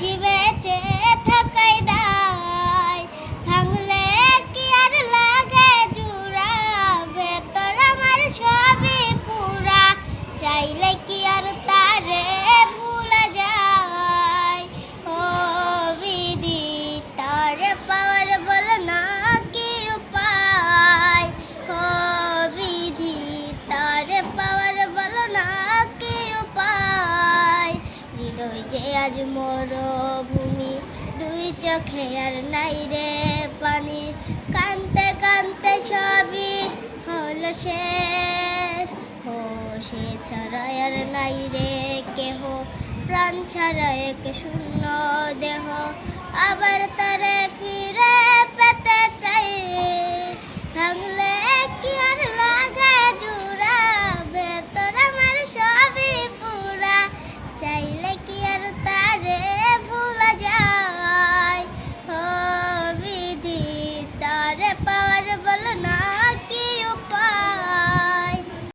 বুঝি বেঁচে থাকাই দায়। ভাঙলে কি আর লাগে জুড়া? বেতর আমার সবই পুরা। চাইলে কি আজ মরভূমি। দুই চোখে আর নাই রে পানি। কানতে কানতে সবই হল শেষ। হো সে ছাড়া আর নাই রে কেহ। প্রাণ ছাড়া এক শূন্য দেহ। আবার